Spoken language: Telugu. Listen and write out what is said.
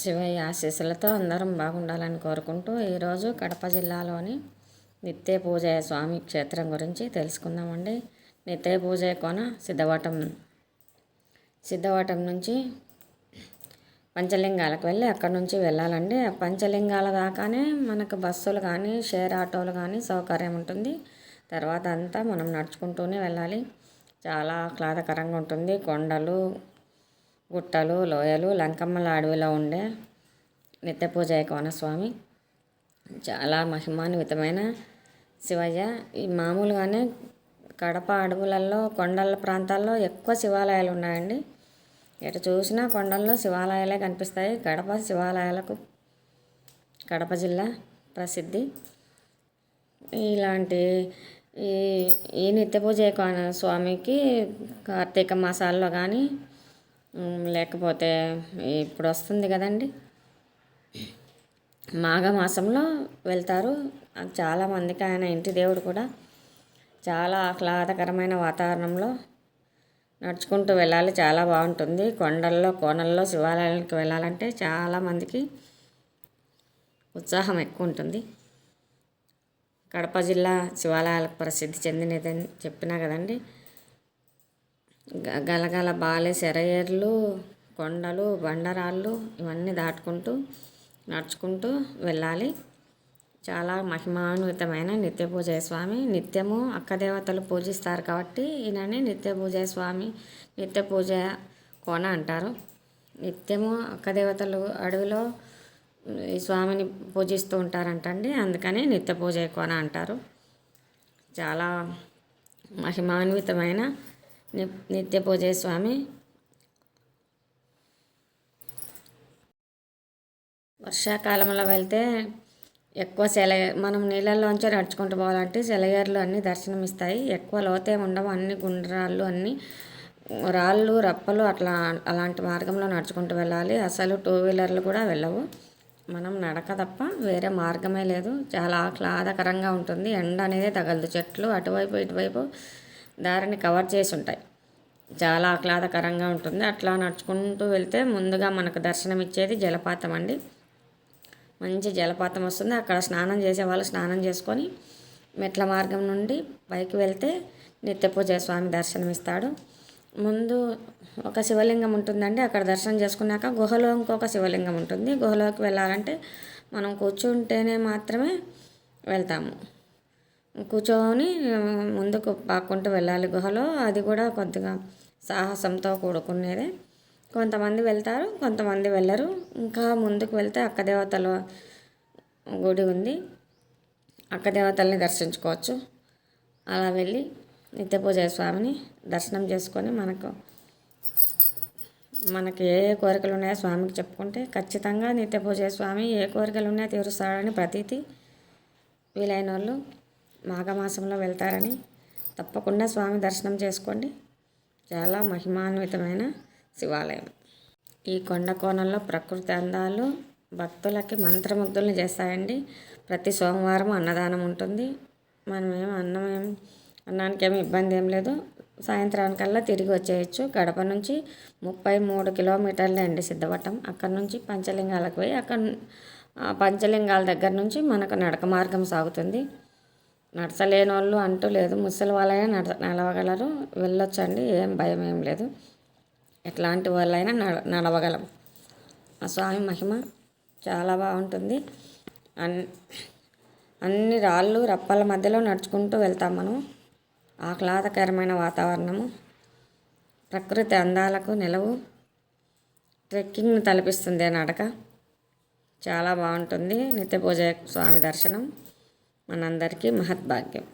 శివయ్య ఆశీస్సులతో అందరం బాగుండాలని కోరుకుంటూ ఈరోజు కడప జిల్లాలోని నిత్య పూజ స్వామి క్షేత్రం గురించి తెలుసుకుందామండి. నిత్య పూజ కోన సిద్ధవటం సిద్ధవటం నుంచి పంచలింగాలకు వెళ్ళి అక్కడి నుంచి వెళ్ళాలండి. ఆ పంచలింగాల దాకానే మనకు బస్సులు కానీ షేర్ ఆటోలు కానీ సౌకర్యం ఉంటుంది. తర్వాత అంతా మనం నడుచుకుంటూనే వెళ్ళాలి. చాలా ఆహ్లాదకరంగా ఉంటుంది. కొండలు గుట్టలు లోయలు లంకమ్మల అడవిలో ఉండే నిత్యపూజ కోనస్వామి. చాలా మహిమాన్వితమైన శివయ్య. ఈ మామూలుగానే కడప అడవులలో కొండల ప్రాంతాల్లో ఎక్కువ శివాలయాలు ఉన్నాయండి. ఎటు చూసినా కొండల్లో శివాలయాలే కనిపిస్తాయి. కడప శివాలయాలకు కడప జిల్లా ప్రసిద్ధి. ఇలాంటి ఈ ఈ నిత్యపూజ స్వామికి కార్తీక మాసాల్లో కానీ లేకపోతే ఇప్పుడు వస్తుంది కదండి. మాఘమాసంలో వెళ్తారు. చాలామందికి ఆయన ఇంటి దేవుడు కూడా. చాలా ఆహ్లాదకరమైన వాతావరణంలో నడుచుకుంటూ వెళ్ళాలి. చాలా బాగుంటుంది. కొండల్లో కోనల్లో శివాలయాలకు వెళ్ళాలంటే చాలామందికి ఉత్సాహం ఎక్కువ ఉంటుంది. కడప జిల్లా శివాలయాలకు ప్రసిద్ధి చెందినదని చెప్పినా కదండి. గలగల బాలే సెరయేర్లు కొండలు బండరాళ్ళు ఇవన్నీ దాటుకుంటూ నడుచుకుంటూ వెళ్ళాలి. చాలా మహిమాన్వితమైన నిత్య పూజ స్వామి. నిత్యము అక్కదేవతలు పూజిస్తారు కాబట్టి ఈయనని నిత్య పూజ స్వామి నిత్య పూజ కోన అంటారు. నిత్యము అక్కదేవతలు అడవిలో ఈ స్వామిని పూజిస్తూ ఉంటారంటండి. అందుకని నిత్య పూజ కోన అంటారు. చాలా మహిమాన్వితమైన నిత్య పూజ స్వామి. వర్షాకాలంలో వెళ్తే ఎక్కువ సెల మనం నీళ్ళల్లోంచి నడుచుకుంటూ పోవాలంటే సెలయేర్లు అన్నీ దర్శనమిస్తాయి. ఎక్కువ లోతే ఉండవు. అన్ని గుండ్రాళ్ళు అన్నీ రాళ్ళు రప్పలు అట్లా అలాంటి మార్గంలో నడుచుకుంటూ వెళ్ళాలి. అసలు టూ వీలర్లు కూడా వెళ్ళవు. మనం నడక తప్ప వేరే మార్గమే లేదు. చాలా ఆహ్లాదకరంగా ఉంటుంది. ఎండ అనేది తగలదు. చెట్లు అటువైపు ఇటువైపు దారిని కవర్ చేసి ఉంటాయి. చాలా ఆహ్లాదకరంగా ఉంటుంది. అట్లా నడుచుకుంటూ వెళ్తే ముందుగా మనకు దర్శనం ఇచ్చేది జలపాతం అండి. మంచి జలపాతం వస్తుంది. అక్కడ స్నానం చేసే వాళ్ళు స్నానం చేసుకొని మెట్ల మార్గం నుండి పైకి వెళ్తే నిత్యపూజ స్వామి దర్శనం ఇస్తాడు. ముందు ఒక శివలింగం ఉంటుందండి. అక్కడ దర్శనం చేసుకున్నాక గుహలో ఇంకొక శివలింగం ఉంటుంది. గుహలోకి వెళ్ళాలంటే మనం కూర్చుంటేనే మాత్రమే వెళ్తాము. కూర్చొని ముందుకు పాక్కుంటూ వెళ్ళాలి గుహలో. అది కూడా కొద్దిగా సాహసంతో కూడుకునేదే. కొంతమంది వెళ్తారు కొంతమంది వెళ్ళరు. ఇంకా ముందుకు వెళ్తే అక్క దేవతల గుడి ఉంది. అక్క దేవతల్ని దర్శించుకోవచ్చు. అలా వెళ్ళి నిత్యపూజయ స్వామిని దర్శనం చేసుకొని మనకు మనకి ఏ ఏ కోరికలు ఉన్నాయో స్వామికి చెప్పుకుంటే ఖచ్చితంగా నిత్యపూజయ స్వామి ఏ కోరికలు ఉన్నాయో తీరుస్తాడని ప్రతీతి వీలైన వాళ్ళు మాఘమాసంలో వెళ్తారని తప్పకుండా స్వామి దర్శనం చేసుకోండి. చాలా మహిమాన్వితమైన శివాలయం. ఈ కొండ కోణంలో ప్రకృతి అందాలు భక్తులకి మంత్రముగ్ధుల్ని చేస్తాయండి. ప్రతి సోమవారం అన్నదానం ఉంటుంది. మనమేం అన్నం ఏం అన్నానికి ఏమి ఇబ్బంది ఏం లేదు. సాయంత్రానికల్లా తిరిగి వచ్చేయచ్చు. గడప నుంచి ముప్పై మూడు కిలోమీటర్లే అండి సిద్ధపట్టం అక్కడ నుంచి పంచలింగాలకు పోయి అక్కడ పంచలింగాల దగ్గర నుంచి మనకు నడక మార్గం సాగుతుంది. నడచలేని వాళ్ళు అంటూ లేదు. ముసలి వాళ్ళైనా నడ నడవగలరు. వెళ్ళొచ్చండి. ఏం భయం ఏం లేదు. ఎట్లాంటి వాళ్ళైనా నడ నడవగలం. ఆ స్వామి మహిమ చాలా బాగుంటుంది. అన్ అన్ని రాళ్ళు రప్పల మధ్యలో నడుచుకుంటూ వెళ్తాం మనం. ఆహ్లాదకరమైన వాతావరణము. ప్రకృతి అందాలకు నిలవు. ట్రెక్కింగ్ను తలపిస్తుంది నడక. చాలా బాగుంటుంది. నిత్య పూజ స్వామి దర్శనం. మనందరికీ మహద్భాగ్యం